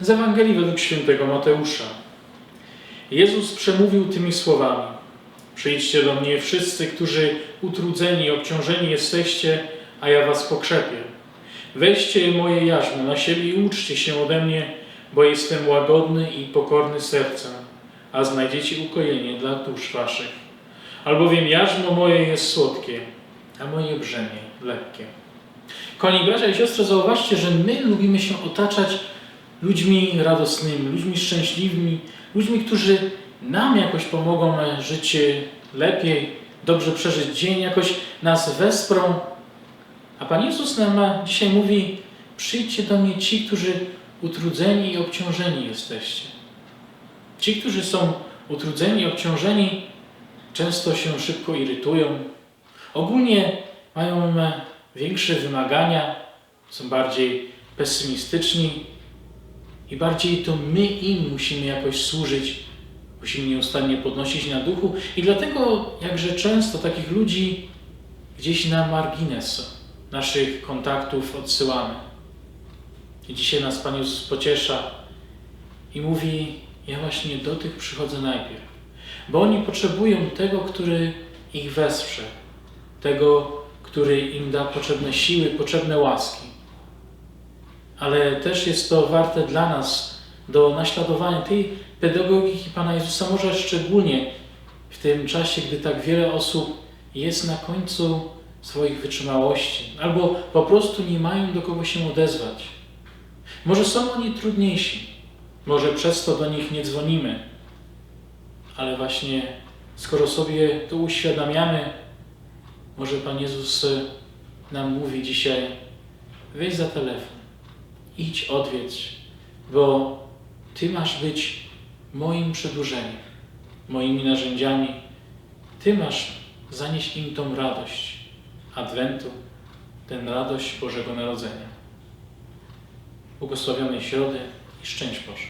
Z Ewangelii według świętego Mateusza. Jezus przemówił tymi słowami: Przyjdźcie do mnie wszyscy, którzy utrudzeni i obciążeni jesteście, a ja was pokrzepię. Weźcie moje jarzmo na siebie i uczcie się ode mnie, bo jestem łagodny i pokorny sercem, a znajdziecie ukojenie dla dusz waszych. Albowiem jarzmo moje jest słodkie, a moje brzemię lekkie. Kochani bracia i siostry, zauważcie, że my lubimy się otaczać ludźmi radosnymi, ludźmi szczęśliwymi, ludźmi, którzy nam jakoś pomogą e, żyć e, lepiej, dobrze przeżyć dzień, jakoś nas wesprą. A Pan Jezus nam e, dzisiaj mówi: Przyjdźcie do mnie ci, którzy utrudzeni i obciążeni jesteście. Ci, którzy są utrudzeni obciążeni, często się szybko irytują. Ogólnie mają większe wymagania, są bardziej pesymistyczni i bardziej to my im musimy jakoś służyć, musimy nieustannie podnosić na duchu i dlatego jakże często takich ludzi gdzieś na margines naszych kontaktów odsyłamy. I dzisiaj nas Pan Jezus pociesza i mówi, ja właśnie do tych przychodzę najpierw, bo oni potrzebują tego, który ich wesprze, tego, który im da potrzebne siły, potrzebne łaski. Ale też jest to warte dla nas do naśladowania tej pedagogiki Pana Jezusa, może szczególnie w tym czasie, gdy tak wiele osób jest na końcu swoich wytrzymałości, albo po prostu nie mają do kogo się odezwać. Może są oni trudniejsi, może przez to do nich nie dzwonimy, ale właśnie skoro sobie to uświadamiamy, może Pan Jezus nam mówi dzisiaj: weź za telefon, idź odwiedź, bo Ty masz być moim przedłużeniem, moimi narzędziami. Ty masz zanieść im tą radość Adwentu, tę radość Bożego Narodzenia. Błogosławionej środy i szczęść Boże.